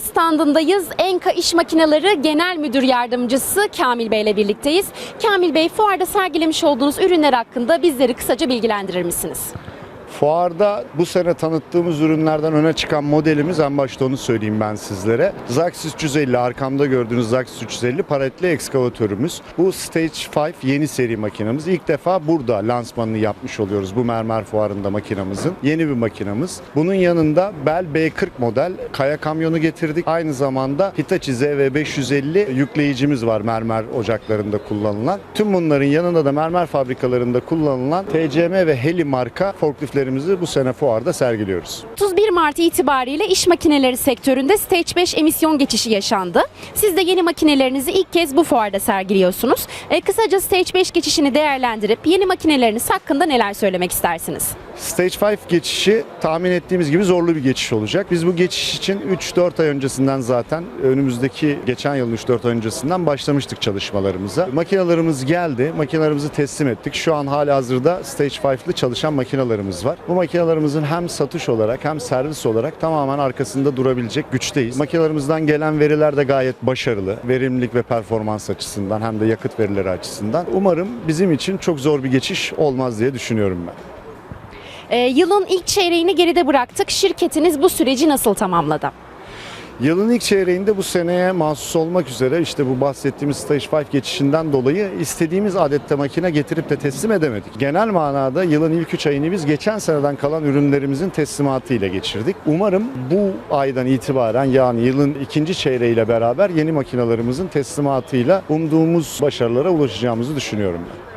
Standındayız. Enka İş Makineleri Genel Müdür Yardımcısı Kamil Bey ile birlikteyiz. Kamil Bey fuarda sergilemiş olduğunuz ürünler hakkında bizleri kısaca bilgilendirir misiniz? Fuarda bu sene tanıttığımız ürünlerden öne çıkan modelimiz en başta onu söyleyeyim ben sizlere. Zax 350 arkamda gördüğünüz Zax 350 paletli ekskavatörümüz. Bu Stage 5 yeni seri makinamız. İlk defa burada lansmanını yapmış oluyoruz bu mermer fuarında makinamızın. Yeni bir makinamız. Bunun yanında Bell B40 model kaya kamyonu getirdik. Aynı zamanda Hitachi ZV550 yükleyicimiz var mermer ocaklarında kullanılan. Tüm bunların yanında da mermer fabrikalarında kullanılan TCM ve Heli marka forkliftlerimizi bu sene fuarda sergiliyoruz. 31 Mart itibariyle iş makineleri sektöründe Stage 5 emisyon geçişi yaşandı. Siz de yeni makinelerinizi ilk kez bu fuarda sergiliyorsunuz. E, kısaca Stage 5 geçişini değerlendirip yeni makineleriniz hakkında neler söylemek istersiniz? Stage 5 geçişi tahmin ettiğimiz gibi zorlu bir geçiş olacak. Biz bu geçiş için 3-4 ay öncesinden zaten önümüzdeki geçen yılın 3-4 ay öncesinden başlamıştık çalışmalarımıza. Makinalarımız geldi. Makinalarımızı teslim ettik. Şu an hala hazırda Stage 5'li çalışan makinalarımız var. Bu makinalarımızın hem satış olarak hem servis olarak tamamen arkasında durabilecek güçteyiz. Makinalarımızdan gelen veriler de gayet başarılı. Verimlilik ve performans açısından hem de yakıt verileri açısından. Umarım bizim için çok zor bir geçiş olmaz diye düşünüyorum ben. E, yılın ilk çeyreğini geride bıraktık. Şirketiniz bu süreci nasıl tamamladı? Yılın ilk çeyreğinde bu seneye mahsus olmak üzere işte bu bahsettiğimiz Stage 5 geçişinden dolayı istediğimiz adette makine getirip de teslim edemedik. Genel manada yılın ilk 3 ayını biz geçen seneden kalan ürünlerimizin teslimatı ile geçirdik. Umarım bu aydan itibaren yani yılın ikinci çeyreğiyle beraber yeni makinalarımızın teslimatıyla umduğumuz başarılara ulaşacağımızı düşünüyorum ben.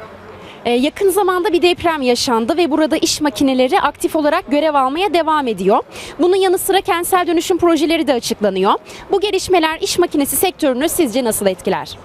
Ee, yakın zamanda bir deprem yaşandı ve burada iş makineleri aktif olarak görev almaya devam ediyor. Bunun yanı sıra kentsel dönüşüm projeleri de açıklanıyor. Bu gelişmeler iş makinesi sektörünü sizce nasıl etkiler?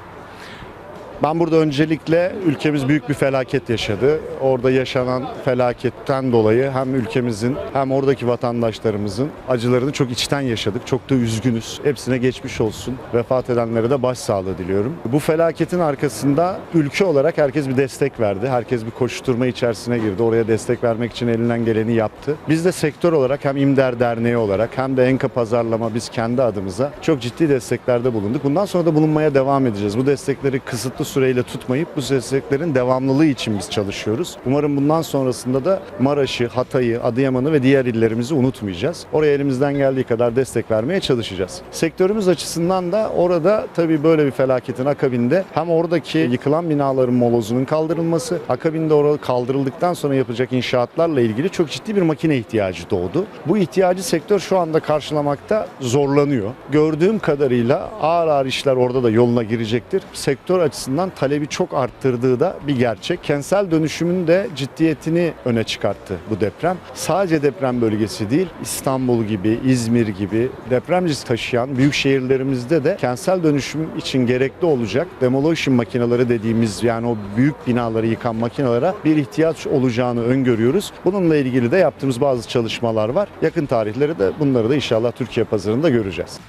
Ben burada öncelikle ülkemiz büyük bir felaket yaşadı. Orada yaşanan felaketten dolayı hem ülkemizin hem oradaki vatandaşlarımızın acılarını çok içten yaşadık. Çok da üzgünüz. Hepsine geçmiş olsun. Vefat edenlere de başsağlığı diliyorum. Bu felaketin arkasında ülke olarak herkes bir destek verdi. Herkes bir koşturma içerisine girdi. Oraya destek vermek için elinden geleni yaptı. Biz de sektör olarak hem İmder Derneği olarak hem de Enka Pazarlama biz kendi adımıza çok ciddi desteklerde bulunduk. Bundan sonra da bulunmaya devam edeceğiz. Bu destekleri kısıtlı süreyle tutmayıp bu desteklerin devamlılığı için biz çalışıyoruz. Umarım bundan sonrasında da Maraş'ı, Hatay'ı, Adıyaman'ı ve diğer illerimizi unutmayacağız. Oraya elimizden geldiği kadar destek vermeye çalışacağız. Sektörümüz açısından da orada tabii böyle bir felaketin akabinde hem oradaki yıkılan binaların molozunun kaldırılması, akabinde orada kaldırıldıktan sonra yapacak inşaatlarla ilgili çok ciddi bir makine ihtiyacı doğdu. Bu ihtiyacı sektör şu anda karşılamakta zorlanıyor. Gördüğüm kadarıyla ağır ağır işler orada da yoluna girecektir. Sektör açısından talebi çok arttırdığı da bir gerçek. Kentsel dönüşümün de ciddiyetini öne çıkarttı bu deprem. Sadece deprem bölgesi değil, İstanbul gibi, İzmir gibi deprem riski taşıyan büyük şehirlerimizde de kentsel dönüşüm için gerekli olacak demolition makineleri dediğimiz yani o büyük binaları yıkan makinelere bir ihtiyaç olacağını öngörüyoruz. Bununla ilgili de yaptığımız bazı çalışmalar var. Yakın tarihleri de bunları da inşallah Türkiye pazarında göreceğiz.